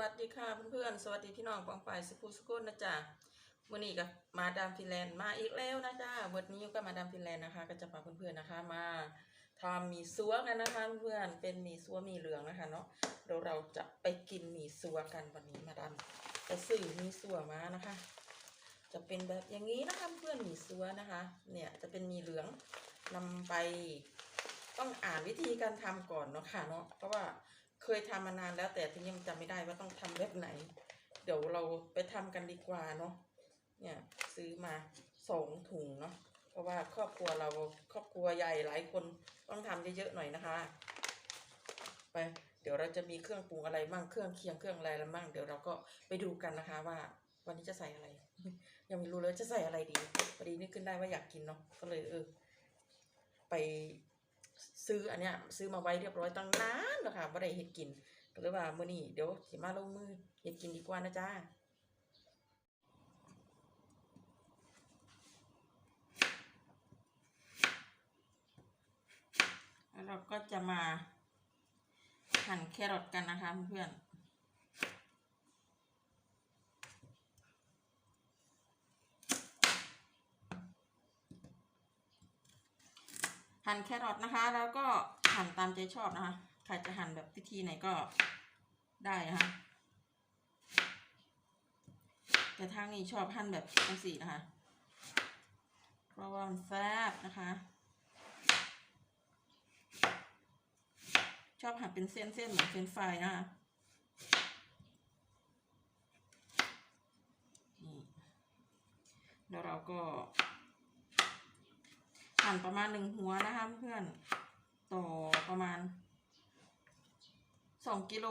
วัสดีค่ะเพื่อนๆ สวัสดีพี่น้องปองฝ่ายสกูสกุลนะจ๊ะวันนี้กับมาดามฟินแลนด์มาอีกแล้วนะจ๊ะวันนี้ก็มาดามฟินแลนด์นะคะ ก็จะพาเพื่อนๆนะคะมาทำหมี่ซัวกันนะคะเพื่อนเป็นหมี่ซัวหมี่เหลืองนะคะเนาะเดี๋ยวเราจะไปกินหมี่ซัวกันวันนี้มาดามไปซื้อหมี่ซัวมานะคะ จะเป็นแบบอย่างนี้นะคะเพื่อนหมี่ซัวนะคะ เนี่ยจะเป็นหมี่เหลืองนำไปต้องอ่านวิธีการทำก่อนเนาะค่ะเนาะเพราะว่า เคยทำมานานแล้วแต่ทีนี้ยังจำไม่ได้ว่าต้องทำแบบไหน เดี๋ยวเราไปทำกันดีกว่าเนาะเนี่ยซื้อมาสองถุงเนาะเพราะว่าครอบครัวเราครอบครัวใหญ่หลายคนต้องทำเยอะๆหน่อยนะคะ ไปเดี๋ยวเราจะมีเครื่องปรุงอะไรมั่งเครื่องเคียงเครื่องอะไรแล้วมั่งเดี๋ยวเราก็ไปดูกันนะคะว่าวันนี้จะใส่อะไร ยังไม่รู้เลยจะใส่อะไรดีพอดีนึกขึ้นได้ว่าอยากกินเนาะก็เลยเออไป ซื้ออันเนี้ยซื้อมาไว้เรียบร้อยตั้งนานแล้วค่ะบ่ได้เห็ดกินก็เลยว่ามื้อนี้เดี๋ยวสิมาลงมือเห็ดกินดีกว่านะจ้าแล้วเราก็จะมาหั่นแครอทกันนะคะเพื่อนๆ หั่นแครอทนะคะ แล้วก็หั่นตามใจชอบนะคะ ใครจะหั่นแบบวิธีไหนก็ได้นะคะแต่ทางนี้ชอบหั่นแบบจังสี่นะคะเพราะว่ามันแซ่บนะคะ ชอบหั่นเป็นเส้นๆเหมือนเฟรนช์ฟรายนะคะแล้วเราก็ หั่นประมาณหนึ่งหัวนะคะเพื่อนต่อประมาณสองกิโล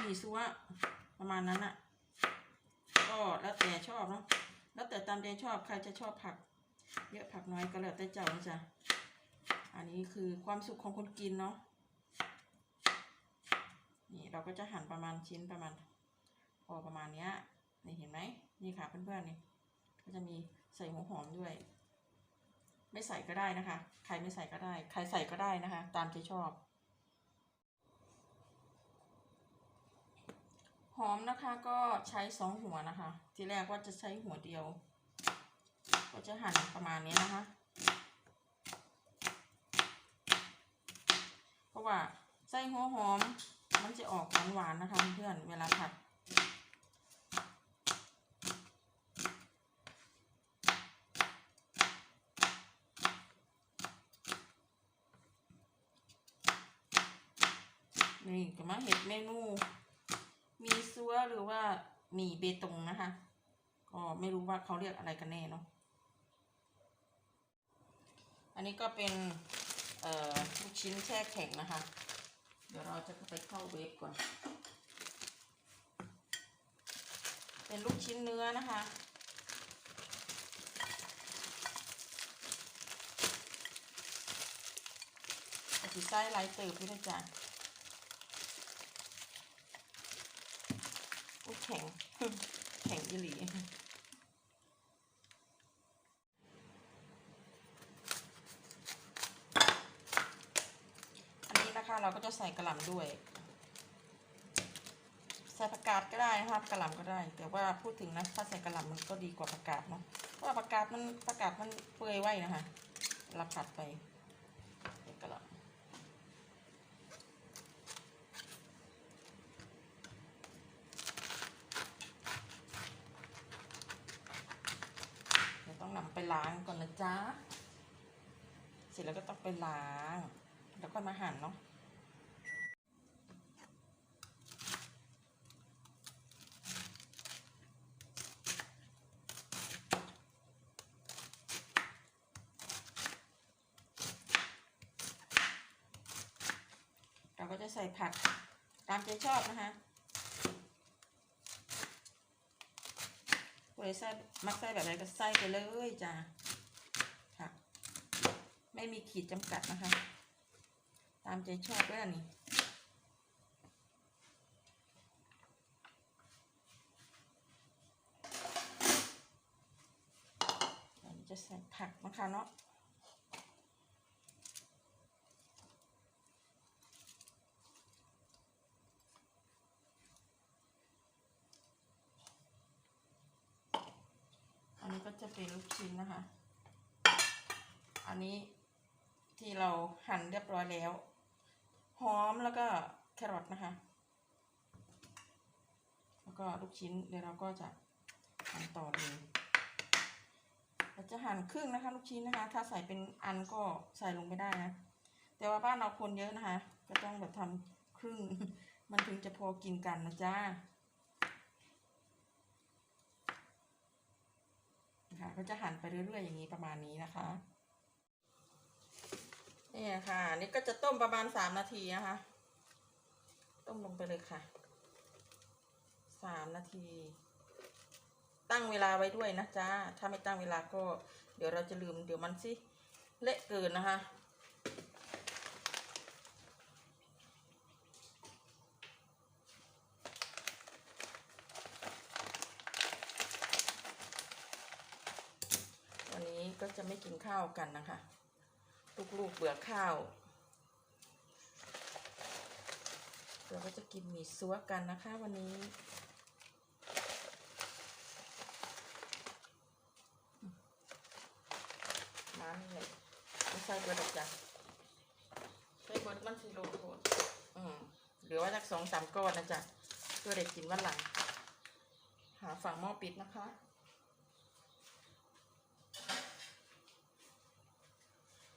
หมี่ซัวประมาณนั้นอะก็แล้วแต่ชอบเนาะแล้วแต่ตามใจชอบใครจะชอบผัก เยอะผักน้อยก็แล้วแต่เจ้านะจ๊ะอันนี้คือความสุขของคนกินเนาะนี่เราก็จะหั่นประมาณชิ้นประมาณพอประมาณเนี้ยนี่เห็นไหมนี่ค่ะเพื่อนๆนี่ก็จะมีใส่หัวหอมด้วย ไม่ใส่ก็ได้นะคะ ใครไม่ใส่ก็ได้ ใครใส่ก็ได้นะคะ ตามใจชอบ หอมนะคะก็ใช้สองหัวนะคะ ทีแรกว่าจะใช้หัวเดียว ก็จะหั่นประมาณนี้นะคะ เพราะว่าใส่หัวหอมมันจะออกหวานๆนะคะเพื่อนเวลาผัด นี่ก็มาเห็ดเมนู มีซัวหรือว่าหมี่เบตงนะคะ ก็ไม่รู้ว่าเขาเรียกอะไรกันแน่เนาะ อันนี้ก็เป็นเอ่อลูกชิ้นแช่แข็งนะคะ เดี๋ยวเราจะไปเข้าเวฟก่อน เป็นลูกชิ้นเนื้อนะคะอาจะไส้ไลท์เติบด้วยนะจ๊ะ แข็ง แข็งอีหลีอันนี้นะคะเราก็จะใส่กระหล่ำด้วย ใส่ผักกาดก็ได้นะคะกระหล่ำก็ได้ แต่ว่าพูดถึงนะถ้าใส่กระหล่ำมันก็ดีกว่าผักกาดเนาะเพราะว่าผักกาดมันผักกาดมันเปื่อยไว้นะคะเราผัดไปใส่กระหล่ำ เดี๋ยวต้องนำไปล้างก่อนนะจ๊ะ เส ร็จแล้วก็ต้องไปล้าง แล้วก็มาหั่นเนาะเราก็จะใส่ผักตามใจชอบนะคะผู้ใดใส่มักใส่แบบไหนก็ใส่ไปเลยจ้ะค่ะ ไม่มีขีดจำกัดนะคะ ตามใจชอบด้วยนี่จะใส่ผักนะคะเนาะอันนี้ก็จะเป็นลูกชิ้นนะคะ อันนี้ หั่นเรียบร้อยแล้ว หอมแล้วก็แครอทนะคะ แล้วก็ลูกชิ้นเดี๋ยวเราก็จะหั่นต่อเลยเราจะหั่นครึ่งนะคะลูกชิ้นนะคะ ถ้าใส่เป็นอันก็ใส่ลงไม่ได้นะ แต่ว่าบ้านเราคนเยอะนะคะ ก็ต้องแบบทำครึ่ง มันถึงจะพอกินกันนะจ๊ะนะคะก็จะหั่นไปเรื่อยๆอย่างนี้ประมาณนี้นะคะ นี่ค่ะนี่ก็จะต้มประมาณสามนาทีนะคะ ต้มลงไปเลยค่ะสามนาที ตั้งเวลาไว้ด้วยนะจ๊ะถ้าไม่ตั้งเวลาก็ เดี๋ยวเราจะลืมเดี๋ยวมันสิเละเกินนะคะวันนี้ก็จะไม่กินข้าวกันนะคะ ลูกๆเบื่อข้าวเราก็จะกินหมี่ซัวกันนะคะวันนี้มาเลยไม่ใส่เบอร์ดอกจ้ะใส่เบอร์ดมันสีโลโทนอืมเหลือไว้สักสองสามก้อนนะจ๊ะเพื่อเด็กกินวันหลัง หาฝั่งหม้อปิดนะคะ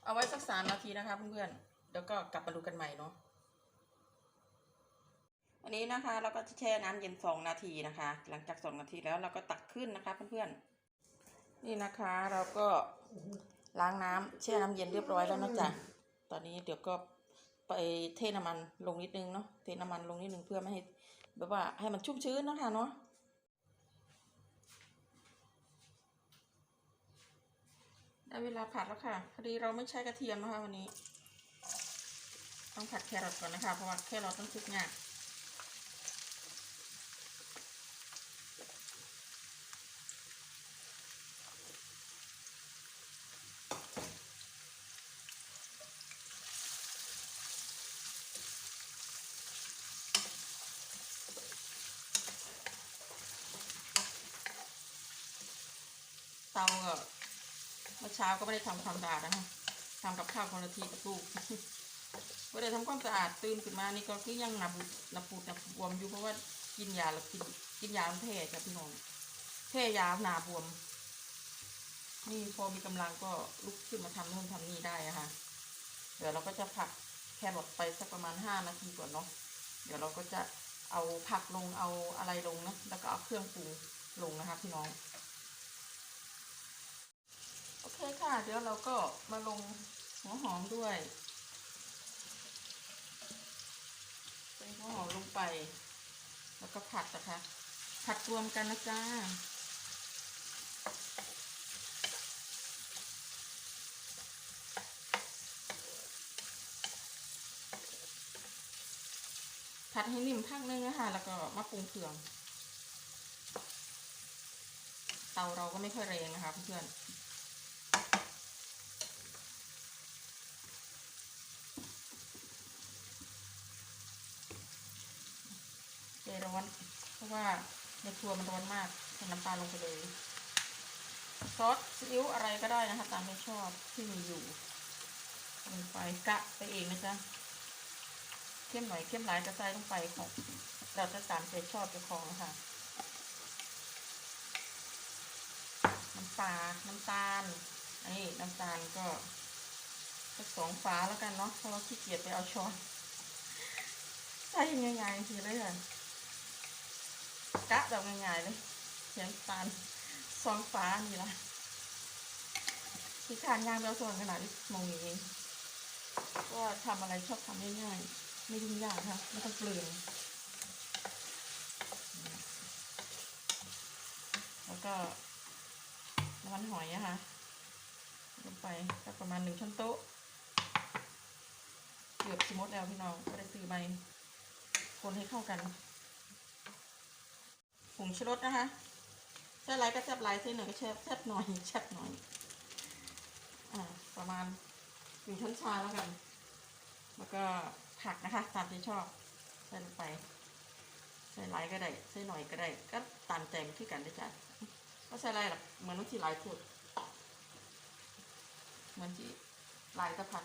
เอาไว้สักสามนาทีนะคะเพื่อนๆแล้วก็กลับมาดูกันใหม่เนาะวันนี้นะคะเราก็จะแช่น้ำเย็นสองนาทีนะคะ หลังจากสองนาทีแล้วเราก็ตักขึ้นนะคะเพื่อนๆนี่นะคะเราก็ล้างน้ำแช่น้ำเย็นเรียบร้อยแล้วนะจ๊ะตอนนี้เดี๋ยวก็ไปเทน้ำมันลงนิดนึงเนาะเทน้ำมันลงนิดนึงเพื่อไม่ให้แบบว่าให้มันชุ่มชื้นนะคะเนาะ ได้เวลาผัดแล้วค่ะ พอดีเราไม่ใช้กระเทียมนะคะวันนี้ ต้องผัดแครอทก่อนนะคะ เพราะว่าแครอทต้องชุบง่ายเตาก็ มื่อเช้าก็ไม่ได้ทำความสะอาดนะคะทำกับข้าวคนละทีกับลูกไม่ได้ทำความสะอาดตื่นขึ้นมานี่ก็คือยังหนับหนับปูดหนับบวมอยู่เพราะว่ากินยาแล้วกินกินยาแพ้จ้ะพี่น้องแพ้ยาหนาบวม นี่พอมีกำลังก็ลุกขึ้นมาทำนู่นทำนี่ได้อะค่ะเดี๋ยวเราก็จะผัดแครอทไปสักประมาณห้านาทีก่อนเนาะเดี๋ยวเราก็จะเอาผักลงเอาอะไรลงนะแล้วก็เอาเครื่องปรุงลงนะคะพี่น้อง โอเคค่ะ เดี๋ยวเราก็มาลงหัวหอมด้วยใส่หัวหอมลงไป แล้วก็ผัดนะคะ ผัดรวมกันนะจ้าผัดให้นิ่มพักนึงนะคะแล้วก็มาปรุงเครื่อง เตาเราก็ไม่ค่อยแรงนะคะเพื่อนๆ ร้อน เพราะว่าในครัวมันร้อนมากใส่น้ำปลาลงไปเลย ซอสซีอิ๊วอะไรก็ได้นะคะ ตามที่ชอบที่มีอยู่ลงไปกะไปเองนะจ๊ะเข้มหน่อยเข้มหลายจะใส่ลงไปของเราจะตามใจชอบจ้าของนะคะน้ำปลา น้ำตาลอันนี้น้ำตาลก็สักสองฝาแล้วกันเนาะเพราะว่าขี้เกียจไปเอาช้อนใส่ง่ายๆทีเลยค่ะ กะแบบง่ายๆเลยเขียนตาลซองฟ้านี่ละที่ทานย่างเบลส่วนขนาดนี้มองอย่างนี้ก็ทำอะไรชอบทำง่ายๆไม่ยุ่งยากค่ะไม่ต้องเปลืองแล้วก็น้ำมันหอยอะค่ะลงไปสักประมาณหนึ่งช้อนโต๊ะเกือบสมมติแล้วพี่น้องก็ได้ซื้อไปคนให้เข้ากัน งชูรสนะคะแซ่บไรก็แซ่บไรเส้นหนึ่งก็แซ่บแซ่บหน่อยแซ่บหน่อยอ่าประมาณหนึ่งช้อนชาแล้วกัน แล้วก็ผักนะคะ ตามที่ชอบใส่ลงไปใส่ไรก็ได้ใส่หน่อยก็ได้ ก็ตามใจมันที่กันได้จ้ะก็ใส่อะไรหรอกเหมือนที่หลายพูดเหมือนที่หลายตะผัด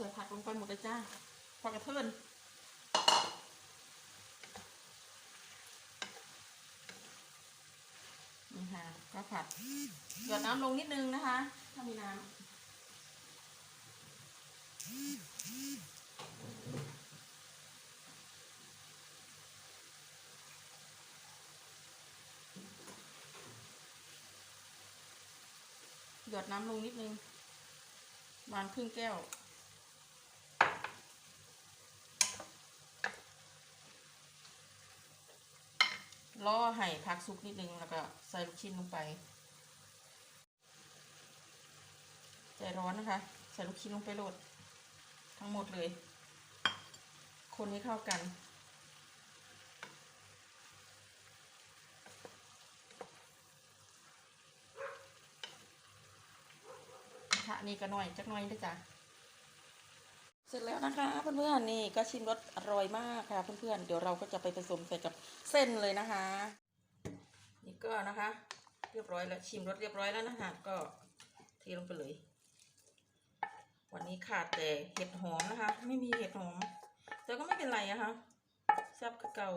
ส่ผักลงไปหมดเลยจ้าผักกระเทินนี่ค่ะ ก็ผัดหยดน้ำลงนิดนึงนะคะ ถ้ามีน้ำหยดน้ำลงนิดนึงประมาณครึ่งแก้ว ล่อให้พักซุกนิดนึงแล้วก็ใส่ลูกชิ้นลงไป ใจร้อนนะคะ ใส่ลูกชิ้นลงไปโหลด ทั้งหมดเลย คนให้เข้ากันค่ะนี่ก็หน่อยจักหน่อยด้วยจ้ะ เสร็จแล้วนะคะเพื่อนๆนี่ก็ชิมรสอร่อยมากค่ะเพื่อนๆเดี๋ยวเราก็จะไปผสมใส่กับเส้นเลยนะคะ นี่ก็นะคะ เรียบร้อยแล้วชิมรสเรียบร้อยแล้วนะคะ ก็เทลงไปเลย วันนี้ขาดแต่เห็ดหอมนะคะ ไม่มีเห็ดหอม แต่ก็ไม่เป็นไรอะคะแซ่บคือเกา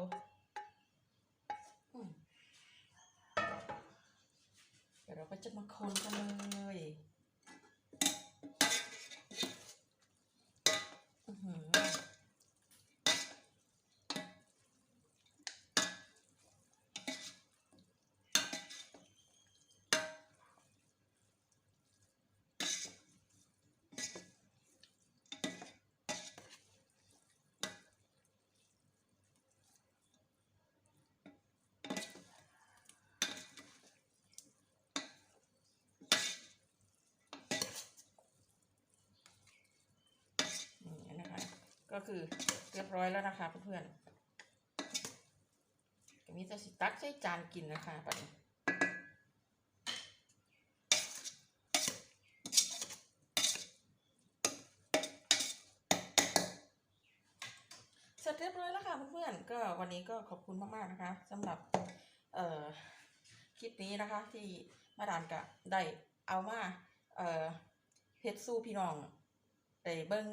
เดี๋ยวเราก็จะมาคนกันเลย อื้อหือ นี่นะคะ ก็คือเรียบร้อยแล้วนะคะเพื่อนๆก็มีแต่สิตักใช้จานกินนะคะไปเสร็จเรียบร้อยแล้วค่ะเพื่อนๆก็วันนี้ก็ขอบคุณมากๆนะคะสำหรับเอ่อคลิปนี้นะคะ ที่มาดานกะได้เอามาเอ่อเฮ็ดสู้พี่น้องได้เบิ่ง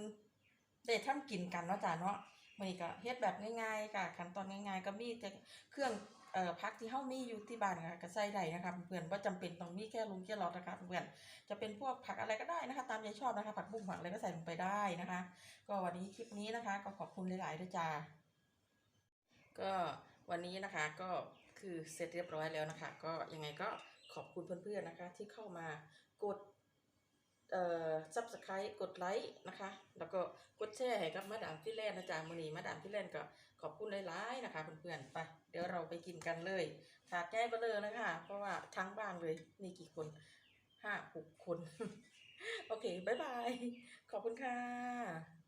ได้ทำกินกันเนาะจ้าเนาะมื้อนี้ก็เฮ็ดแบบง่ายๆค่ะขั้นตอนง่ายๆ ก็มีแต่เครื่องเอ่อผักที่เฮามีอยู่ที่บ้านค่ะก็ใส่ได้นะคะเพื่อนๆบ่จำเป็นต้องมีแค่ลุงแค่รอดนะคะเพื่อนจะเป็นพวกผักอะไรก็ได้นะคะ ตามใจชอบนะคะ ผักบุ้งผักอะไรก็ใส่ลงไปได้นะคะ ก็วันนี้คลิปนี้นะคะ ก็ขอบคุณหลายๆด้วยจ้าก็วันนี้นะคะก็คือเสร็จเรียบร้อยแล้วนะคะ ก็ยังไงก็ขอบคุณเพื่อนๆนะคะ ที่เข้ามากด เอ่อซับสไครต์กดไลค์นะคะ แล้วก็กดแชร์ให้กับมาดามฟิแลนนะจ๊ะมือนี้มาดามฟิแลนก็ขอบคุณหลายๆนะคะเพื่อนๆไปเดี๋ยวเราไปกินกันเลยถาดใหญ่เบ้อเลยนะคะ เพราะว่าทั้งบ้านเลยมีกี่คนห้าหกคน โอเคบ๊ายบาย ขอบคุณค่ะ